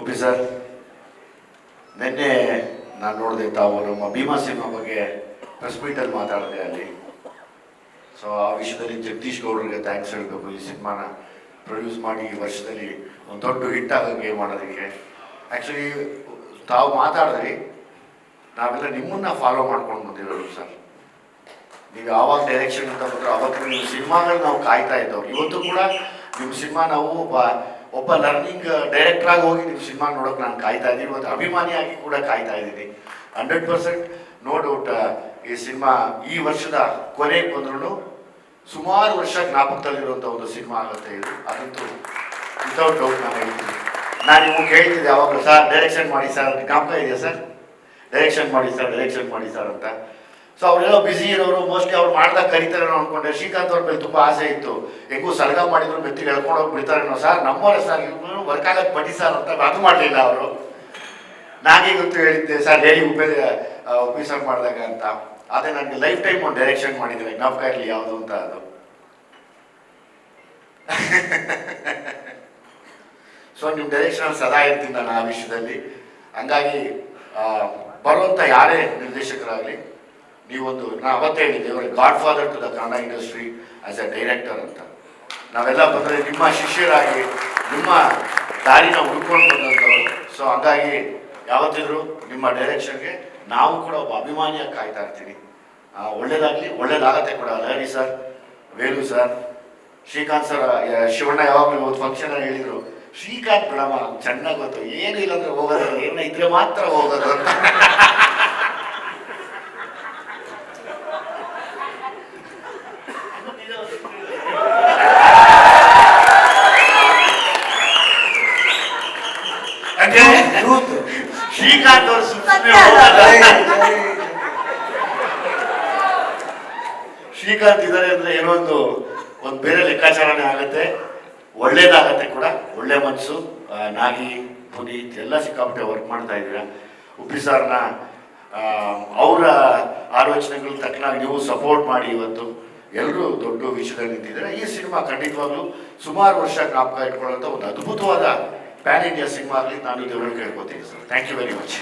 Okay, sir. ನಿನ್ನೆ ನಾನು ನೋಡಿದೆ ತಾವು ನಮ್ಮ ಭೀಮಾ ಸಿನಿಮಾ ಬಗ್ಗೆ ಪ್ರೆಸ್ ಮೀಟಲ್ಲಿ ಮಾತಾಡಿದೆ ಅಲ್ಲಿ. ಸೊ ಆ ವಿಷಯದಲ್ಲಿ ಜಗದೀಶ್ ಗೌಡರಿಗೆ ಥ್ಯಾಂಕ್ಸ್ ಹೇಳಬೇಕು. ಈ ಸಿನಿಮಾನ ಪ್ರೊಡ್ಯೂಸ್ ಮಾಡಿ ಈ ವರ್ಷದಲ್ಲಿ ಒಂದು ದೊಡ್ಡ ಹಿಟ್ ಆಗೋಂಗೆ ಮಾಡೋದಕ್ಕೆ. ಆ್ಯಕ್ಚುಲಿ ತಾವು ಮಾತಾಡಿದ್ರಿ. ನಾವೆಲ್ಲ ನಿಮ್ಮನ್ನ ಫಾಲೋ ಮಾಡ್ಕೊಂಡು ಬಂದಿರೋದು, ಸರ್. ನೀವು ಯಾವಾಗ ಡೈರೆಕ್ಷನ್ ಅಂತ ಬಂದ್ರೆ ಅವತ್ತು ನಿಮ್ಮ ಸಿನಿಮಾಗಳು ನಾವು ಕಾಯ್ತಾ ಇದ್ದವು ಇವತ್ತು ಕೂಡ ನಿಮ್ಮ ಸಿನಿಮಾ ನಾವು ಒಬ್ಬ ಲರ್ನಿಂಗ್ ಡೈರೆಕ್ಟರ್ ಆಗಿ ಹೋಗಿ ನೀವು ಸಿನಿಮಾ ನೋಡೋಕೆ ನಾನು ಕಾಯ್ತಾ ಇದ್ದೀನಿ ಮತ್ತು ಅಭಿಮಾನಿಯಾಗಿ ಕೂಡ ಕಾಯ್ತಾ ಇದ್ದೀನಿ. ಹಂಡ್ರೆಡ್ ಪರ್ಸೆಂಟ್ ನೋ ಡೌಟ್ ಈ ಸಿನಿಮಾ ಈ ವರ್ಷದ ಕೊನೆಗೆ ಬಂದ್ರೂ ಸುಮಾರು ವರ್ಷ ಜ್ಞಾಪಕದಲ್ಲಿರುವಂಥ ಒಂದು ಸಿನಿಮಾ ಆಗುತ್ತೆ ಇದು. ಅದಂತೂ ವಿತೌಟ್ ಡೌಟ್ ನಾನು ಹೇಳ್ತೀನಿ. ನಾನು ನಿಮಗೆ ಹೇಳ್ತಿದ್ದೆ ಯಾವಾಗಲೂ, ಸರ್ ಡೈರೆಕ್ಷನ್ ಮಾಡಿ ಸರ್ ಜ್ಞಾಪಕ ಇದೆಯಾ ಸರ್? ಡೈರೆಕ್ಷನ್ ಮಾಡಿ ಸರ್ ಡೈರೆಕ್ಷನ್ ಮಾಡಿ ಸರ್ ಅಂತ. ಸೊ ಅವರೆಲ್ಲ ಬ್ಯುಸಿ ಇರೋರು ಮೋಸ್ಟ್ಲಿ ಅವ್ರು ಮಾಡ್ದಾಗ ಕರೀತಾರೆ ಅನ್ಕೊಂಡೆ. ಶ್ರೀಕಾಂತ್ ಅವ್ರ ಮೇಲೆ ತುಂಬ ಆಸೆ ಇತ್ತು. ಹೆಂಗೂ ಸಲಗ ಮಾಡಿದ್ರು, ಮೆತ್ತಿಗೆ ಎಳ್ಕೊಂಡು ಹೋಗಿ ಬಿಡ್ತಾರೇನೋ ಸರ್ ನಮ್ಮವರೇ ಸರ್, ಇವ್ರು ವರ್ಕ್ ಆಗಕ್ಕೆ ಬನ್ನಿ ಸರ್ ಅಂತ ಅದು ಮಾಡಲಿಲ್ಲ ಅವರು. ನಾನೇ ಗೊತ್ತು ಹೇಳಿದ್ದೆ, ಸರ್ ಹೇಳಿ ಉಪೇ ಉಪಯೋಗ ಮಾಡಿದಾಗ ಅಂತ. ಅದೇ ನನಗೆ ಲೈಫ್ ಟೈಮ್ ಒಂದು ಡೈರೆಕ್ಷನ್ ಮಾಡಿದ್ರೆ ಜ್ಞಾಪಕ ಇರಲಿ ಯಾವುದು ಅಂತ ಅದು. ಸೊ ನಿಮ್ಮ ಡೈರೆಕ್ಷನ್ ಸದಾ ಇರ್ತೀನಿ ನಾನು ಆ ವಿಷಯದಲ್ಲಿ. ಹಂಗಾಗಿ ಬರುವಂಥ ಯಾರೇ ನಿರ್ದೇಶಕರಾಗಲಿ ನೀವೊಂದು ನಾ ಅವತ್ತೇ ಹೇಳಿದ್ದೆ ಇವರು godfather to the Kannada industry as a director ಅಂತ. ನಾವೆಲ್ಲ ಬಂದರೆ ನಿಮ್ಮ ಶಿಷ್ಯರಾಗಿ, ನಿಮ್ಮ ದಾರಿನ ಹುಡ್ಕೊಂಡು ಬಂದಂಥವ್ರು ಸೊ ಹಂಗಾಗಿ ಯಾವತ್ತಿದ್ರು ನಿಮ್ಮ ಡೈರೆಕ್ಷನ್ಗೆ ನಾವು ಕೂಡ ಒಬ್ಬ ಅಭಿಮಾನಿಯಾಗಿ ಕಾಯ್ತಾ ಇರ್ತೀವಿ. ಒಳ್ಳೇದಾಗಲಿ, ಒಳ್ಳೇದಾಗತ್ತೆ ಕೂಡ. Lahari sir Velu sir, Srikanth sir Shivanna ಯಾವಾಗಲೂ ಒಂದು ಫಂಕ್ಷನ್ ಹೇಳಿದರು, ಶ್ರೀಕಾಂತ್ ಬಿಡಮ್ಮ ಚೆನ್ನಾಗಿ ಗೊತ್ತು, ಏನು ಇಲ್ಲಾಂದ್ರೆ ಹೋಗೋದು, ಏನು ಇದ್ರೆ ಮಾತ್ರ ಹೋಗೋದು. ಶ್ರೀಕಾಂತ್ ಅವರು ಸುಮ್ಮನೆ ಶ್ರೀಕಾಂತ್ ಇದ್ದಾರೆ ಅಂದ್ರೆ ಏನೋ ಒಂದು ಒಂದು ಬೇರೆ ಲೆಕ್ಕಾಚಾರನೇ ಆಗತ್ತೆ. ಒಳ್ಳೇದಾಗತ್ತೆ ಕೂಡ. ಒಳ್ಳೆ ಮನಸ್ಸು. ನಾಗಿ ಪುನೀತ್ ಎಲ್ಲ ಸಿಕ್ಕಾಪಟ್ಟೆ ವರ್ಕ್ ಮಾಡ್ತಾ ಇದ್ದೀರಾ. ಉಪ್ಪಿ ಸಾರ್ನ ಅವರ ಆಲೋಚನೆಗಳ ತಕ್ಕನಾಗಿ ನೀವು ಸಪೋರ್ಟ್ ಮಾಡಿ ಇವತ್ತು. ಎಲ್ಲರೂ ದೊಡ್ಡ ವಿಷಯದಲ್ಲಿ ನಿಂತಿದ್ದಾರೆ. ಈ ಸಿನಿಮಾ ಖಂಡಿತವಾಗ್ಲೂ ಸುಮಾರು ವರ್ಷ ಜ್ಞಾಪಕ ಇಟ್ಕೊಳ್ಳೋಂಥ ಒಂದು ಅದ್ಭುತವಾದ ಪ್ಯಾನ್ ಇಂಡಿಯಾ ಸಿನಿಮಾ ಆಗಲಿ ನಾನು ದೇವರಲ್ಲಿ ಕೇಳ್ಕೊತೀನಿ sir thank you very much